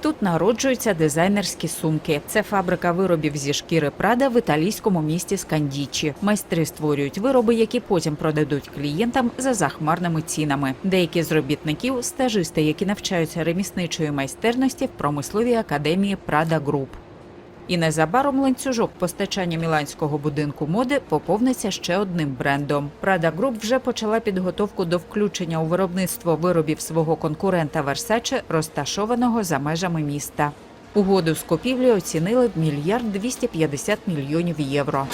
Тут народжуються дизайнерські сумки. Це фабрика виробів зі шкіри Прада в італійському місті Скандічі. Майстри створюють вироби, які потім продадуть клієнтам за захмарними цінами. Деякі з робітників стажисти, які навчаються ремісничої майстерності в промисловій академії Прада Груп. І незабаром ланцюжок постачання міланського будинку моди поповниться ще одним брендом. Prada Group вже почала підготовку до включення у виробництво виробів свого конкурента Versace, розташованого за межами міста. Угоду з купівлі оцінили в мільярд 250 мільйонів євро.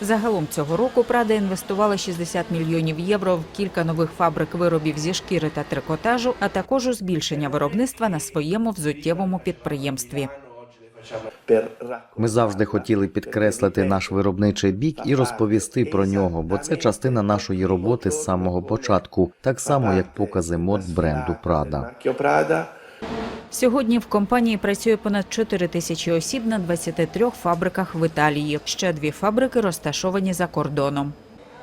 Загалом цього року Прада інвестувала 60 мільйонів євро в кілька нових фабрик виробів зі шкіри та трикотажу, а також у збільшення виробництва на своєму взуттєвому підприємстві. Ми завжди хотіли підкреслити наш виробничий бік і розповісти про нього, бо це частина нашої роботи з самого початку, так само як покази мод бренду Prada. Сьогодні в компанії працює понад 4 тисячі осіб на 23 фабриках в Італії. Ще дві фабрики розташовані за кордоном.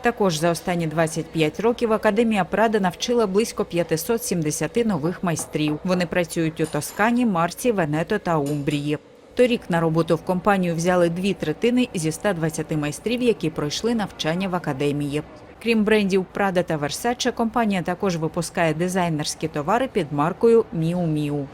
Також за останні 25 років Академія Прада навчила близько 570 нових майстрів. Вони працюють у Тоскані, Марці, Венето та Умбрії. Торік на роботу в компанію взяли дві третини зі 120 майстрів, які пройшли навчання в академії. Крім брендів Prada та Versace, компанія також випускає дизайнерські товари під маркою Miu Miu.